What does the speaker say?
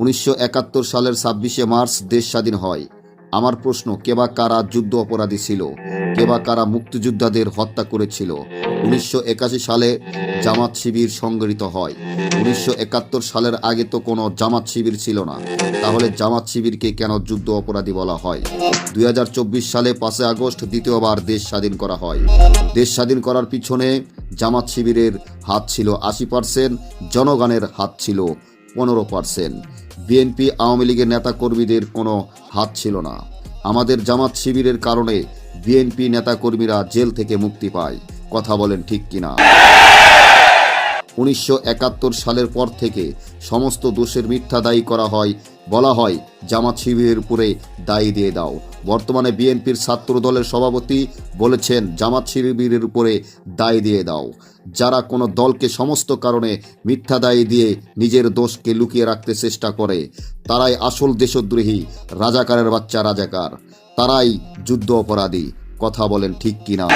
উনিশশো একাত্তর সালের ছাব্বিশে মার্চ দেশ স্বাধীন হয়। আমার প্রশ্ন কেবা কারা যুদ্ধ অপরাধী ছিল? কেবা কারা মুক্তিযোদ্ধাদের হত্যা করেছিল? উনিশশো একাশি সালে জামাত শিবির সংগঠিত হয়। উনিশশো একাত্তর সালের আগে তো কোনো জামাত শিবির ছিল না। তাহলে জামাত শিবিরকে কেন যুদ্ধ অপরাধী বলা হয়? দুই হাজার চব্বিশ সালে পাঁচই আগস্ট দ্বিতীয়বার দেশ স্বাধীন করা হয়। দেশ স্বাধীন করার পিছনে জামাত শিবিরের হাত ছিল আশি পার্সেন্ট, জনগণের হাত ছিল পনেরো পার্সেন্ট। বিএনপি আওয়ামী লীগের নেতাকর্মীদের কোনো হাত ছিল না। আমাদের জামাত শিবিরের কারণে বিএনপি নেতাকর্মীরা জেল থেকে মুক্তি পায়। কথা বলেন ঠিক কিনা? উনিশশো একাত্তর সালের পর থেকে সমস্ত দোষের মিথ্যা দায়ী করা হয়, বলা হয় জামাত শিবিরের উপরে দায়ী দিয়ে দাও। বর্তমানে বিএনপির ছাত্র দলের সভাপতি বলেছেন, জামাত শিবিরের উপরে দায় দিয়ে দাও। যারা কোনো দলকে সমস্ত কারণে মিথ্যা দায়ী দিয়ে নিজের দোষকে লুকিয়ে রাখতে চেষ্টা করে, তারাই আসল দেশদ্রোহী, রাজাকারের বাচ্চা রাজাকার। তারাই যুদ্ধ অপরাধী। কথা বলেন ঠিক কিনা।